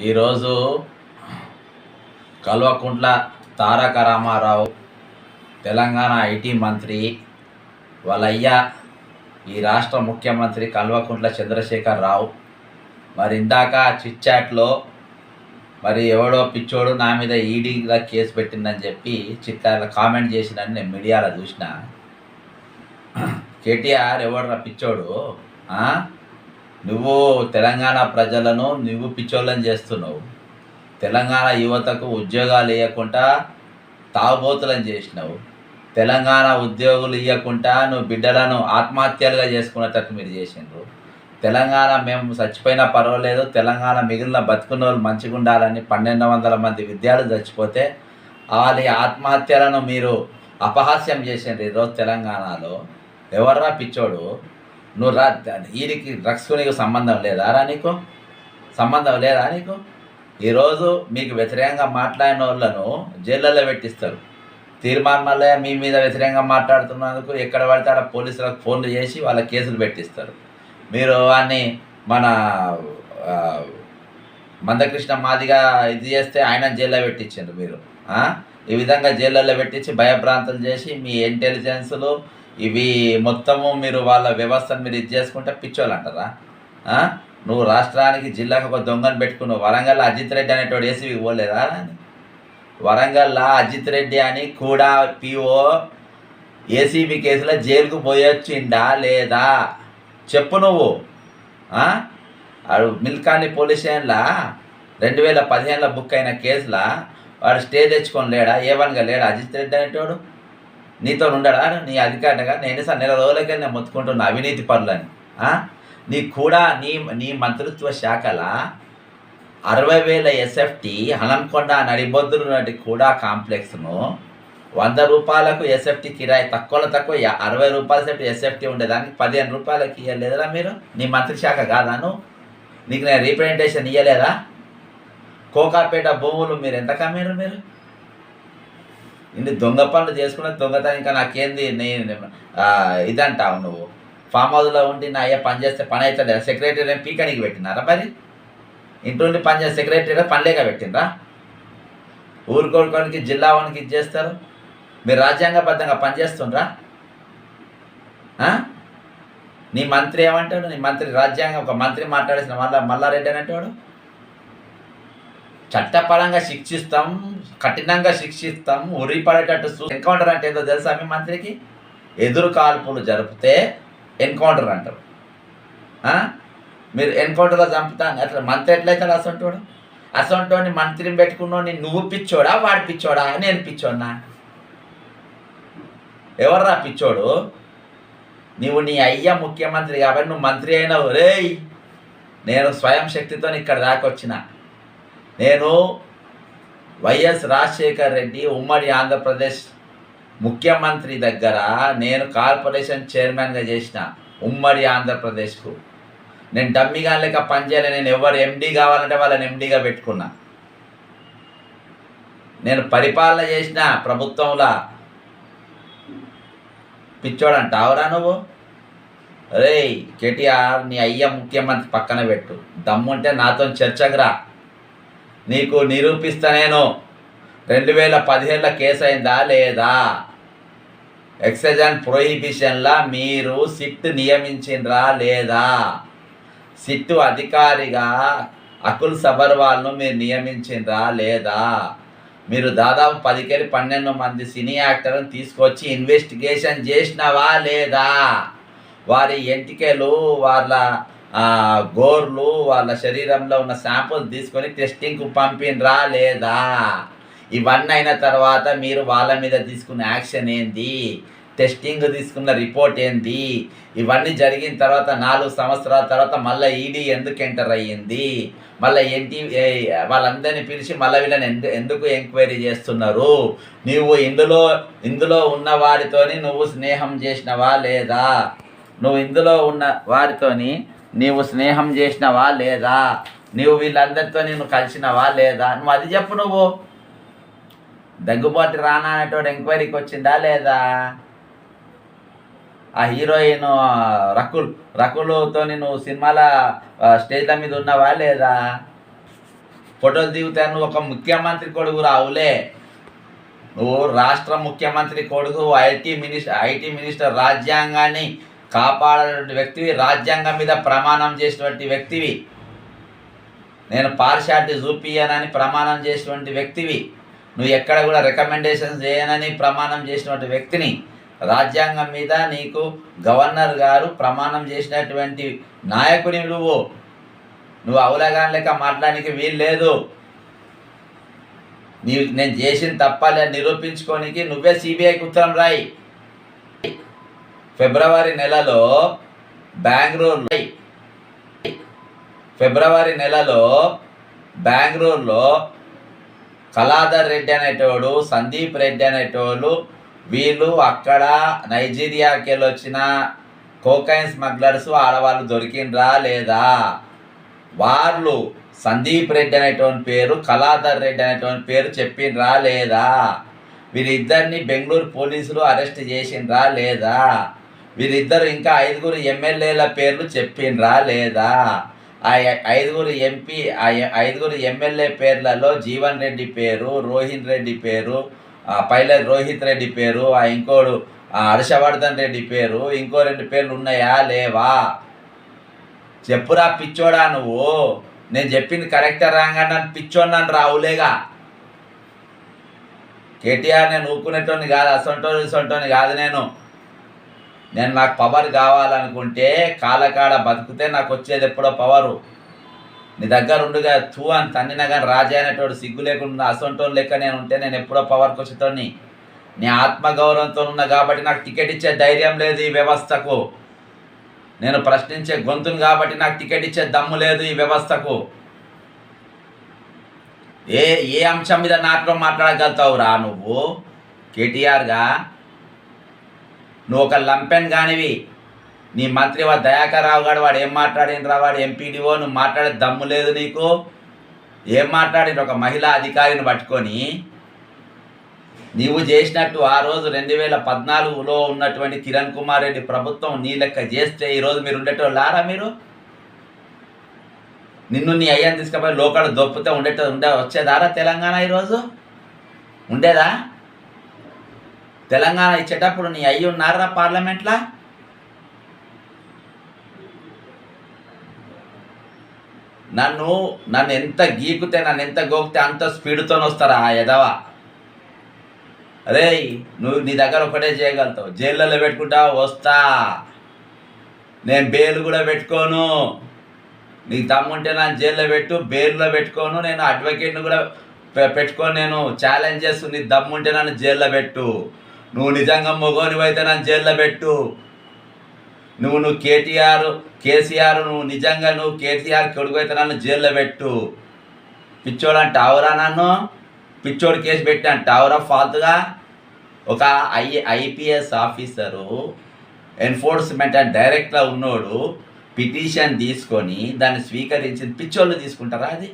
ఈరోజు కల్వకుంట్ల తారక రామారావు తెలంగాణ ఐటీ మంత్రి వాళ్ళయ్య ఈ రాష్ట్ర ముఖ్యమంత్రి కల్వకుంట్ల చంద్రశేఖర్ రావు. మరి ఇందాక చిట్చాట్లో మరి ఎవడో పిచ్చోడు నా మీద ఈడీగా కేసు పెట్టిందని చెప్పి చిట్టాల కామెంట్ చేసినని నేను మీడియాలో చూసిన. కేటీఆర్ ఎవడరా పిచ్చోడు నువ్వు తెలంగాణ ప్రజలను నువ్వు పిచ్చోళ్ళని చేస్తున్నావు. తెలంగాణ యువతకు ఉద్యోగాలు ఇవ్వకుండా తాగుబోతులను చేసినావు. తెలంగాణ ఉద్యోగులు ఇవ్వకుండా నువ్వు బిడ్డలను ఆత్మహత్యలుగా చేసుకునేటట్టు మీరు చేసిండ్రు. తెలంగాణ మేము చచ్చిపోయినా పర్వాలేదు తెలంగాణ మిగిలిన బతుకున్న వాళ్ళు మంచిగా ఉండాలని పన్నెండు వందల మంది విద్యార్థులు చచ్చిపోతే వాళ్ళ ఆత్మహత్యలను మీరు అపహాస్యం చేసిండ్రు ఈరోజు తెలంగాణలో. ఎవర్రా పిచ్చోడు? నువ్వు రా వీరికి డ్రగ్స్కు నీకు సంబంధం లేదా రా నీకు? సంబంధం లేదా నీకు? ఈరోజు మీకు వ్యతిరేకంగా మాట్లాడిన వాళ్ళను జైళ్ళల్లో పెట్టిస్తారు. తీర్మాన్ మల్లయ్య మీ మీద వ్యతిరేకంగా మాట్లాడుతున్నందుకు ఎక్కడ పడితే ఆడ పోలీసులకు ఫోన్లు చేసి వాళ్ళ కేసులు పెట్టిస్తారు. మీరు వాడిని మన మందకృష్ణ మాదిగా ఇది చేస్తే ఆయన జైల్లో పెట్టించారు మీరు. ఈ విధంగా జైళ్ళల్లో పెట్టించి భయభ్రాంతులు చేసి మీ ఇంటెలిజెన్సులు ఇవి మొత్తము మీరు వాళ్ళ వ్యవస్థను మీరు ఇది చేసుకుంటే పిచ్చోళ్ళు అంటారా నువ్వు రాష్ట్రానికి జిల్లాకు ఒక దొంగను పెట్టుకున్నావు. వరంగల్ అజిత్ రెడ్డి అనేటోడు ఏసీకి పోలేదా అని వరంగల్లో అజిత్ రెడ్డి అని కూడా పిఓ ఏసీబీ కేసులో జైలుకు పోయొచ్చిందా లేదా? చెప్పు నువ్వు. ఆ? మిల్కాని పోలీస్ స్టేషన్లా? రెండు వేల పదిహేనులో బుక్ అయిన కేసులా? వాడు స్టే తెచ్చుకొని లేడా? ఏ లేడా అజిత్ రెడ్డి అనేటోడు? నీతో ఉండడా నీ అధికారిగా నేను సార్ నెల రోజులకే నేను మొత్తుకుంటున్నా అవినీతి పనులని. నీ కూడా నీ నీ మంత్రిత్వ శాఖల? అరవై వేల ఎస్ఎఫ్టి హనంకొండ నడిబొద్దులు నటి కూడా కాంప్లెక్స్ను వంద రూపాయలకు ఎస్ఎఫ్టి కిరాయి తక్కువలో తక్కువ అరవై రూపాయల సెఫ్టీ ఎస్ఎఫ్టీ ఉండేదానికి పదిహేను రూపాయలకి ఇవ్వలేదా మీరు? నీ మంత్రి శాఖ కాదాను నీకు నేను రీప్రజెంటేషన్ ఇవ్వలేదా కోకాపేట భూములు మీరు ఎంత కమ్మారు మీరు? ఇన్ని దొంగ పనులు చేసుకున్న దొంగతనం ఇంకా నాకేంది? నేను ఇదంటావు నువ్వు. ఫామ్ హౌస్లో ఉండి నా అయ్యా పని చేస్తే పని అవుతుంది? సెక్రటరీ పీకనికి పెట్టినారా మరి? ఇంట్లో ఉండి పని చేసే సెక్రటరీ పనిలేక పెట్టినరా ఊరుకోడుకోనికి జిల్లా వానికి ఇది చేస్తారు? మీరు రాజ్యాంగబద్ధంగా పనిచేస్తుండ్రా నీ మంత్రి ఏమంటాడు? నీ మంత్రి రాజ్యాంగం ఒక మంత్రి మాట్లాడేసిన మళ్ళా మల్లారెడ్డి అనేటోడు చట్టపరంగా శిక్షిస్తాం కఠినంగా శిక్షిస్తాం ఉరిపడేటట్టు చూ ఎన్కౌంటర్ అంటే ఏదో తెలుసా మీ మంత్రికి? ఎదురు కాల్పులు జరిపితే ఎన్కౌంటర్ అంటారు. మీరు ఎన్కౌంటర్లో చంపుతా అట్లా మంత్రి ఎట్లయితాడు అసంటోడు? అసంటోని మంత్రిని పెట్టుకున్నోని నువ్వు పిచ్చోడా వాడు పిచ్చోడా నేను పిచ్చోన్నా ఎవర్రా పిచ్చోడు? నీవు నీ అయ్య ముఖ్యమంత్రి కాబట్టి నువ్వు మంత్రి అయినావు. రేయ్! నేను స్వయం శక్తితో ఇక్కడ దాకా వచ్చిన నేను వైఎస్ రాజశేఖర్ రెడ్డి ఉమ్మడి ఆంధ్రప్రదేశ్ ముఖ్యమంత్రి దగ్గర నేను కార్పొరేషన్ చైర్మన్గా చేసిన ఉమ్మడి ఆంధ్రప్రదేశ్కు. నేను డమ్మిగా లేక పనిచేయాలి నేను ఎవరు ఎండీ కావాలంటే వాళ్ళని ఎండీగా పెట్టుకున్నా. నేను పరిపాలన చేసిన ప్రభుత్వంలో పిచ్చోడంట అవరా నువ్వు? రే కేటీఆర్ నీ అయ్య ముఖ్యమంత్రి పక్కన పెట్టు. దమ్ముంటే నాతో చర్చకురా నీకు నిరూపిస్తా నేను రెండు వేల పదిహేనులో కేసు అయిందా లేదా? ఎక్సైజ్ అండ్ ప్రొహిబిషన్లా మీరు సిట్ నియమించిండ్రా లేదా? సిట్టు అధికారిగా అకుల్ సబర్వాల్ను మీరు నియమించిండ్రా లేదా? మీరు దాదాపు పదికేళ్ళు పన్నెండు మంది సినీ యాక్టర్ను తీసుకొచ్చి ఇన్వెస్టిగేషన్ చేసినవా లేదా? వారి ఎంటికలు వాళ్ళ గోర్లు వాళ్ళ శరీరంలో ఉన్న శాంపుల్ తీసుకొని టెస్టింగ్కు పంపినరా లేదా? ఇవన్నీ అయిన తర్వాత మీరు వాళ్ళ మీద తీసుకున్న యాక్షన్ ఏంది? టెస్టింగ్ తీసుకున్న రిపోర్ట్ ఏంది? ఇవన్నీ జరిగిన తర్వాత నాలుగు సంవత్సరాల తర్వాత మళ్ళీ ఈడీ ఎందుకు ఎంటర్ అయ్యింది? మళ్ళీ ఏంటి వాళ్ళందరినీ పిలిచి మళ్ళీ వీళ్ళని ఎందు ఎందుకు ఎంక్వైరీ చేస్తున్నారు? నువ్వు ఇందులో ఇందులో ఉన్న వారితోని నువ్వు స్నేహం చేసినవా లేదా? నువ్వు ఇందులో ఉన్న వారితోని నీవు స్నేహం చేసినవా లేదా? నువ్వు వీళ్ళందరితో నేను కలిసినవా లేదా? నువ్వు అది చెప్పు నువ్వు. దగ్గుబాటు రానా అనేటువంటి ఎంక్వైరీకి వచ్చిందా లేదా? ఆ హీరోయిన్ రకుల్. రకులుతోని నువ్వు సినిమాల స్టేజ్ల మీద ఉన్నావా లేదా? ఫోటోలు దిగుతా నువ్వు ఒక ముఖ్యమంత్రి కొడుకు రావులే. నువ్వు రాష్ట్ర ముఖ్యమంత్రి కొడుకు ఐటీ మినిస్టర్ ఐటీ మినిస్టర్ రాజ్యాంగాన్ని కాపాడేటువంటి వ్యక్తివి రాజ్యాంగం మీద ప్రమాణం చేసినటువంటి వ్యక్తివి. నేను పార్షాలిటీ చూపియనని ప్రమాణం చేసినటువంటి వ్యక్తివి. నువ్వు ఎక్కడ కూడా రికమెండేషన్స్ చేయనని ప్రమాణం చేసినటువంటి వ్యక్తిని. రాజ్యాంగం మీద నీకు గవర్నర్ గారు ప్రమాణం చేసినటువంటి నాయకుని నువ్వు. నువ్వు అవలగాని లెక్క మాట్లాడానికి వీలు లేదు. నీ నేను చేసిన తప్పాలని నిరూపించుకోనికి నువ్వే సిబిఐకి ఉత్తరం రాయి. ఫిబ్రవరి నెలలో బెంగళూరులో ఫిబ్రవరి నెలలో బెంగళూరులో కళాధర్ రెడ్డి అనేటోడు సందీప్ రెడ్డి అనేటోళ్ళు వీళ్ళు అక్కడ నైజీరియాకి వెళ్ళి వచ్చిన కోకైన్ స్మగ్లర్స్ ఆడవాళ్ళు దొరికిండ్రా లేదా? వాళ్ళు సందీప్ రెడ్డి అనేటువంటి పేరు కళాధర్ రెడ్డి అనేటువంటి పేరు చెప్పిండ్రా లేదా? వీరిద్దరిని బెంగళూరు పోలీసులు అరెస్ట్ చేసిండ్రా లేదా? వీరిద్దరు ఇంకా ఐదుగురు ఎమ్మెల్యేల పేర్లు చెప్పిండ్రా లేదా? ఆ ఐదుగురు ఎంపీ ఆ ఐదుగురు ఎమ్మెల్యే పేర్లలో జీవన్ రెడ్డి పేరు రోహిత్ రెడ్డి పేరు పైలట్ రోహిత్ రెడ్డి పేరు ఆ ఇంకోడు హర్షవర్ధన్ రెడ్డి పేరు ఇంకో రెండు పేర్లు ఉన్నాయా లేవా? చెప్పురా పిచ్చోడా నువ్వు? నేను చెప్పింది కరెక్టే రాగా నన్ను పిచ్చోన్నాను రావులేగా. కేటీఆర్ నేను ఊపుకునేటోని కాదు అసంటోని సొంటోని కాదు నేను. నేను నాకు పవర్ కావాలనుకుంటే కాలకాడ బతికితే నాకు వచ్చేది ఎప్పుడో పవరు. నీ దగ్గర ఉండుగా తూ అని తన్నినా కానీ రాజా అనేటోడు సిగ్గు లేకుండా అసంటోని లెక్క నేను ఉంటే నేను ఎప్పుడో పవర్కి వచ్చేటోని నీ ఆత్మగౌరవంతో ఉన్నా కాబట్టి నాకు టికెట్ ఇచ్చే ధైర్యం లేదు ఈ వ్యవస్థకు. నేను ప్రశ్నించే గొంతును కాబట్టి నాకు టికెట్ ఇచ్చే దమ్ము లేదు ఈ వ్యవస్థకు. ఏ ఏ అంశం మీద నాతో మాట్లాడగలుగుతావు రా నువ్వు? కేటీఆర్గా? నువ్వు ఒక లంపెన్ కానివి నీ మంత్రి వాడు దయాకర్ రావు గారు వాడు ఏం మాట్లాడినరా వాడు? ఎంపీడీఓ నువ్వు మాట్లాడే దమ్ము లేదు నీకు. ఏం మాట్లాడిన ఒక మహిళా అధికారిని పట్టుకొని. నీవు చేసినట్టు ఆ రోజు రెండు వేల పద్నాలుగులో ఉన్నటువంటి కిరణ్ కుమార్ రెడ్డి ప్రభుత్వం నీ లెక్క చేస్తే ఈరోజు మీరు ఉండేటోళ్ళు లారా మీరు? నిన్ను నీ అయ్యాన్ని తీసుకుపోయి లోకల్ దొప్పితే ఉండేట ఉండే వచ్చేదారా తెలంగాణ ఈరోజు ఉండేదా? తెలంగాణ ఇచ్చేటప్పుడు నీ అయ్యి ఉన్నారా పార్లమెంట్లో? నన్ను నన్ను ఎంత గీకుతే నన్ను ఎంత గోకితే అంత స్పీడ్తో వస్తారా ఆ ఎదవ అరే నువ్వు నీ దగ్గర ఒకటే చేయగలుగుతావు. జైళ్ళలో పెట్టుకుంటా వస్తా. నేను బెయిల్ కూడా పెట్టుకోను. నీ దమ్ముంటే నన్ను జైల్లో పెట్టు బెయిల్లో పెట్టుకోను. నేను అడ్వకేట్ని కూడా పె- పెట్టుకొని నేను. ఛాలెంజ్ చేస్తూ నీ దమ్ముంటే నన్ను జైల్లో పెట్టు. నువ్వు నిజంగా మొగోనివైతే నన్ను జైల్లో పెట్టు. నువ్వు నువ్వు కేటీఆర్ కేసీఆర్ నువ్వు నిజంగా నువ్వు కేసీఆర్ కొడుకు అయితే నన్ను జైల్లో పెట్టు. పిచ్చోడు అంటే ఆవురా నన్ను? పిచ్చోడు కేసు పెట్టి అంటే ఆవురా ఫాల్తుగా? ఒక I IPS officer enforcement and డైరెక్ట్గా ఉన్నోడు పిటిషన్ తీసుకొని దాన్ని స్వీకరించి పిచ్చోళ్ళు తీసుకుంటారా అది?